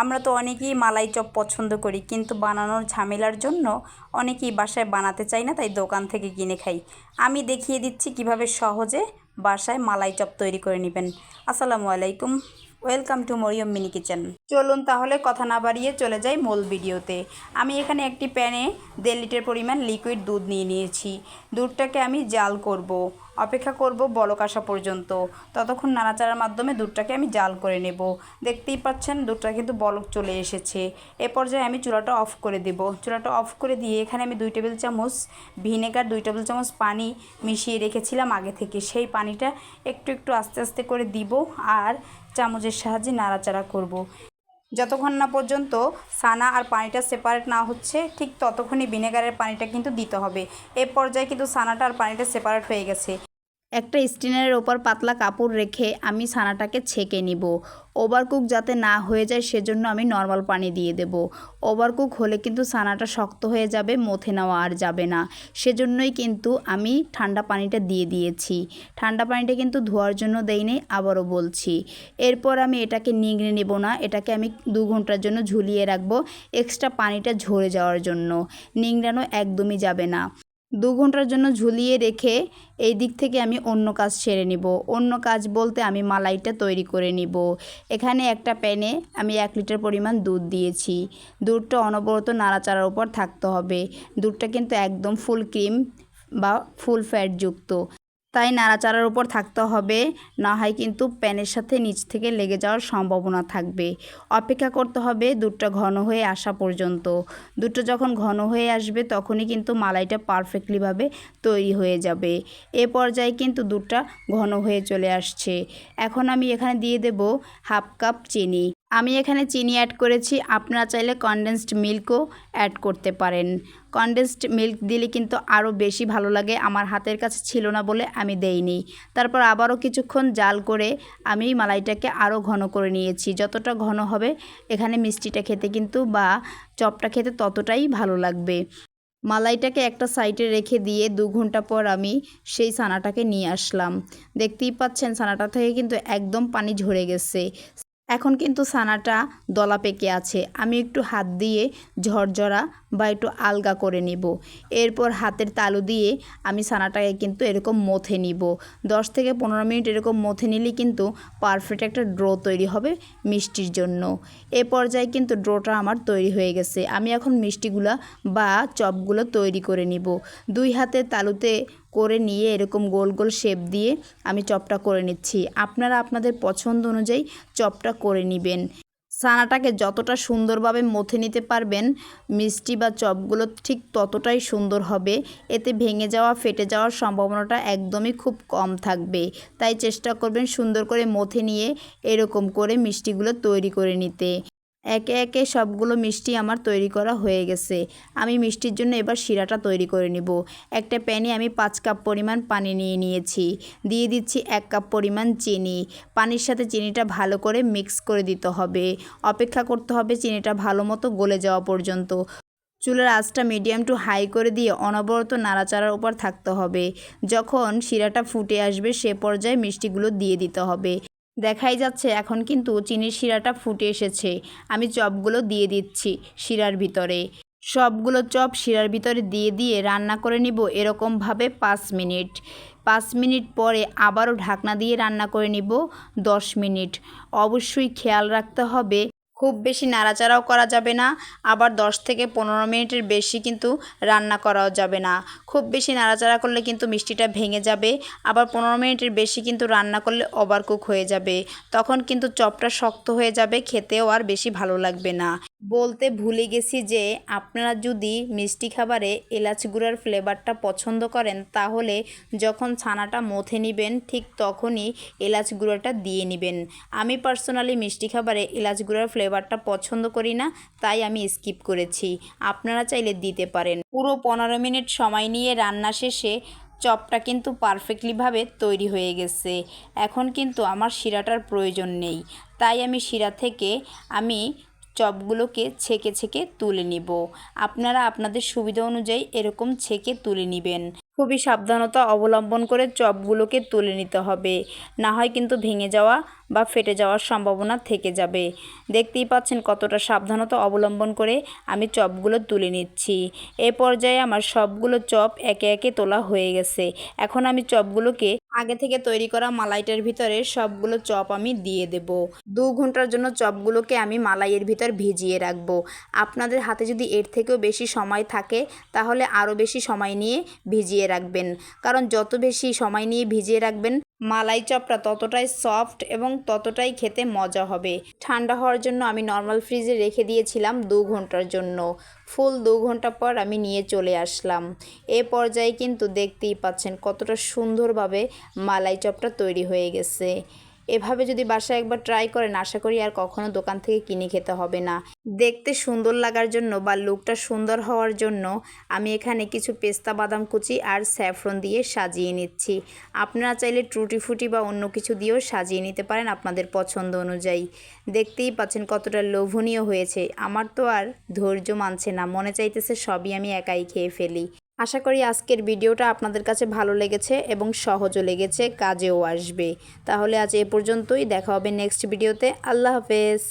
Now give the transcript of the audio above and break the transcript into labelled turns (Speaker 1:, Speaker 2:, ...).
Speaker 1: আমরা তো অনেকেই মালাই চপ পছন্দ করি, কিন্তু বানানোর ঝামেলার জন্য অনেকেই বাসায় বানাতে চাই না, তাই দোকান থেকে কিনে খাই। আমি দেখিয়ে দিচ্ছি কীভাবে সহজে বাসায় মালাই চপ তৈরি করে নেবেন। আসসালামু আলাইকুম, welcome to Maryam mini kitchen. চলুন তাহলে কথা না বাড়িয়ে চলে যাই মূল ভিডিওতে। আমি এখানে একটি প্যানে দেড় লিটার পরিমাণ লিকুইড দুধ নিয়ে নিয়েছি। দুধটাকে আমি জাল করব। অপেক্ষা করব বলক আসা পর্যন্ত। ততক্ষণ নাড়াচাড়ার মাধ্যমে দুধটাকে আমি জাল করে নেব। দেখতেই পাচ্ছেন দুধটা কিন্তু বলক চলে এসেছে। এ পর্যায়ে আমি চুলাটা অফ করে দেব। চুলাটা অফ করে দিয়ে এখানে আমি দুই টেবিল চামচ ভিনেগার, দুই টেবিল চামচ পানি মিশিয়ে রেখেছিলাম আগে থেকে। সেই পানিটা একটু একটু আস্তে আস্তে করে দিব আর চামচের সাহায্যে নাড়াচাড়া করব। যতক্ষণ না পর্যন্ত সানা আর পানিটা সেপারেট না হচ্ছে, ঠিক ততক্ষণই ভিনেগারের পানিটা কিন্তু দিতে হবে। এ পর্যায়ে কিন্তু সানাটা আর পানিটা সেপারেট হয়ে গেছে। একটা স্টিনারের ওপর পাতলা কাপড় রেখে আমি ছানাটাকে ছেঁকে নিব। ওভারকুক যাতে না হয়ে যায় সেজন্য আমি নর্মাল পানি দিয়ে দেব। ওভারকুক হলে কিন্তু ছানাটা শক্ত হয়ে যাবে, মথে নেওয়া আর যাবে না। সেজন্যই কিন্তু আমি ঠান্ডা পানিটা দিয়ে দিয়েছি। ঠান্ডা পানিটা কিন্তু ধোয়ার জন্য দেইনি আবারও বলছি। এরপর আমি এটাকে নিংড়ে নেব না, এটাকে আমি দু ঘণ্টার জন্য ঝুলিয়ে রাখব, এক্সট্রা পানিটা ঝরে যাওয়ার জন্য। নিংড়ানো একদমই যাবে না। দু ঘণ্টার জন্য ঝুলিয়ে রেখে এই দিক থেকে আমি অন্য কাজ সেরে নিব। অন্য কাজ বলতে আমি মালাইটা তৈরি করে নিব। এখানে একটা প্যানে আমি এক লিটার পরিমাণ দুধ দিয়েছি। দুধটা অনবরত নাড়াচাড়ার উপর থাকতে হবে। দুধটা কিন্তু একদম ফুল ক্রিম বা ফুল ফ্যাটযুক্ত তাই নাড়াচাড়ার উপর থাকতে হবে। না হয় কিন্তু প্যানের সাথে নিচ থেকে লেগে যাওয়ার সম্ভাবনা থাকবে। অপেক্ষা করতে হবে দুধটা ঘন হয়ে আসা পর্যন্ত। দুধটা যখন ঘন হয়ে আসবে তখনই কিন্তু মালাইটা পারফেক্টলিভাবে তৈরি হয়ে যাবে। এ পর্যায়ে কিন্তু দুধটা ঘন হয়ে চলে আসছে। এখন আমি এখানে দিয়ে দেব হাফ কাপ চিনি। আমি এখানে চিনি অ্যাড করেছি। আপনারা চাইলে কনডেন্সড মিল্কও অ্যাড করতে পারেন। কনডেন্সড মিল্ক দিলে কিন্তু আরও বেশি ভালো লাগে। আমার হাতের কাছে ছিল না বলে আমি দেইনি। তারপর আবারও কিছুক্ষণ জাল করে আমি মালাইটাকে আরও ঘন করে নিয়েছি। যতটা ঘন হবে এখানে মিষ্টিটা খেতে কিন্তু বা চপটা খেতে ততটাই ভালো লাগবে। মালাইটাকে একটা সাইডে রেখে দিয়ে দু ঘণ্টা পর আমি সেই ছানাটাকে নিয়ে আসলাম। দেখতেই পাচ্ছেন ছানাটা থেকে কিন্তু একদম পানি ঝরে গেছে। এখন কিন্তু ছানাটা দলা পেকে আছে। আমি একটু হাত দিয়ে ঝরঝরা বা একটু আলগা করে নিব। এরপর হাতের তালু দিয়ে আমি ছানাটাকে কিন্তু এরকম মথে নিব। দশ থেকে পনেরো মিনিট এরকম মথে নিলে কিন্তু পারফেক্ট একটা ড্রো তৈরি হবে মিষ্টির জন্য। এ পর্যায়ে কিন্তু ড্রোটা আমার তৈরি হয়ে গেছে। আমি এখন মিষ্টিগুলা বা চপগুলো তৈরি করে নিব। দুই হাতের তালুতে করে নিয়ে এরকম গোল গোল শেপ দিয়ে আমি চপটা করে নিচ্ছি। আপনারা আপনাদের পছন্দ অনুযায়ী চপটা করে নেবেন। ছানাটাকে যতটা সুন্দরভাবে মথে নিতে পারবেন, মিষ্টি বা চপগুলো ঠিক ততটাই সুন্দর হবে। এতে ভেঙে যাওয়া, ফেটে যাওয়ার সম্ভাবনাটা একদমই খুব কম থাকবে। তাই চেষ্টা করবেন সুন্দর করে মথে নিয়ে এরকম করে মিষ্টিগুলো তৈরি করে নিতে। একে একে সবগুলো মিষ্টি আমার তৈরি করা হয়ে গেছে। আমি মিষ্টির জন্য এবার শিরাটা তৈরি করে নিব। একটা প্যানে আমি পাঁচ কাপ পরিমাণ পানি নিয়ে নিয়েছি। দিয়ে দিচ্ছি এক কাপ পরিমাণ চিনি। পানির সাথে চিনিটা ভালো করে মিক্স করে দিতে হবে। অপেক্ষা করতে হবে চিনিটা ভালো মতো গলে যাওয়া পর্যন্ত। চুলের আঁচটা মিডিয়াম টু হাই করে দিয়ে অনবরত নাড়াচাড়ার উপর থাকতে হবে। যখন শিরাটা ফুটে আসবে সে পর্যায়ে মিষ্টিগুলো দিয়ে দিতে হবে। দেখাই যাচ্ছে এখন কিন্তু চিনির শিরাটা ফুটে এসেছে। আমি চপগুলো দিয়ে দিচ্ছি শিরার ভিতরে। সবগুলো চপ শিরার ভিতরে দিয়ে দিয়ে রান্না করে নিব এরকমভাবে পাঁচ মিনিট। পাঁচ মিনিট পরে আবারও ঢাকনা দিয়ে রান্না করে নিব দশ মিনিট। অবশ্যই খেয়াল রাখতে হবে খুব বেশি নাড়াচাড়াও করা যাবে না, আবার 10 থেকে পনেরো মিনিটের বেশি কিন্তু রান্না করাও যাবে না। খুব বেশি নাড়াচাড়া করলে কিন্তু মিষ্টিটা ভেঙে যাবে, আবার পনেরো মিনিটের বেশি কিন্তু রান্না করলে ওভারকুক হয়ে যাবে। তখন কিন্তু চপটা শক্ত হয়ে যাবে, খেতেও আর বেশি ভালো লাগবে না। বলতে ভুলে গেছি যে আপনারা যদি মিষ্টি খাবারে এলাচ গুঁড়ার ফ্লেভারটা পছন্দ করেন, তাহলে যখন ছানাটা মথে নেবেন, ঠিক তখনই এলাচ গুঁড়োটা দিয়ে নেবেন। আমি পার্সোনালি মিষ্টি খাবারে এলাচ গুঁড়ার ফ্লেভারটা পছন্দ করি না, তাই আমি স্কিপ করেছি। আপনারা চাইলে দিতে পারেন। পুরো পনেরো মিনিট সময় নিয়ে রান্না শেষে চপটা কিন্তু পারফেক্টলিভাবে তৈরি হয়ে গেছে। এখন কিন্তু আমার শিরাটার প্রয়োজন নেই। তাই আমি শিরা থেকে আমি চপগুলোকে ছেঁকে ছেঁকে তুলে নিব। আপনারা আপনাদের সুবিধা অনুযায়ী এরকম ছেঁকে তুলে নেবেন। খুবই সাবধানতা অবলম্বন করে চপগুলোকে তুলে নিতে হবে। না হয় কিন্তু ভেঙে যাওয়া বা ফেটে যাওয়ার সম্ভাবনা থেকে যাবে। দেখতেই পাচ্ছেন কতটা সাবধানতা অবলম্বন করে আমি চপগুলো তুলে নিচ্ছি। এ পর্যায়ে আমার সবগুলো চপ একে একে তোলা হয়ে গেছে। এখন আমি চপগুলোকে আগে থেকে তৈরি করা মালাইটার ভিতরে সবগুলো চপ আমি দিয়ে দেব। দু ঘণ্টার জন্য চপগুলোকে আমি মালাইয়ের ভিতর ভিজিয়ে রাখব। আপনাদের হাতে যদি এর থেকেও বেশি সময় থাকে, তাহলে আরও বেশি সময় নিয়ে ভিজিয়ে রাখবেন। কারণ যত বেশি সময় নিয়ে ভিজিয়ে রাখবেন মালাই চপটা ততটাই সফট এবং ততটাই খেতে মজা হবে। ঠান্ডা হওয়ার জন্য আমি নর্মাল ফ্রিজে রেখে দিয়েছিলাম দু ঘণ্টার জন্য। ফুল দু ঘণ্টা পর আমি নিয়ে চলে আসলাম। এ পর্যায়ে কিন্তু দেখতেই পাচ্ছেন কতটা সুন্দরভাবে মালাই চপটা তৈরি হয়ে গেছে। এভাবে যদি বাসায় একবার ট্রাই করেন, আশা করি আর কখনো দোকান থেকে কিনে খেতে হবে না। দেখতে সুন্দর লাগার জন্য বা লুকটা সুন্দর হওয়ার জন্য আমি এখানে কিছু পেস্তা বাদাম কুচি আর স্যাফরন দিয়ে সাজিয়ে নিচ্ছি। আপনারা চাইলে ট্রুটি ফুটি বা অন্য কিছু দিয়েও সাজিয়ে নিতে পারেন আপনাদের পছন্দ অনুযায়ী। দেখতেই পাচ্ছেন কতটা লোভনীয় হয়েছে। আমার তো আর ধৈর্য মানছে না, মনে চাইতেছে সবই আমি একাই খেয়ে ফেলি। আশা করি আজকের ভিডিওটা আপনাদের কাছে ভালো লেগেছে এবং সহজও লেগেছে, কাজেও আসবে। তাহলে আজ এ পর্যন্তই, দেখা হবে নেক্সট ভিডিওতে আল্লাহ হাফেজ।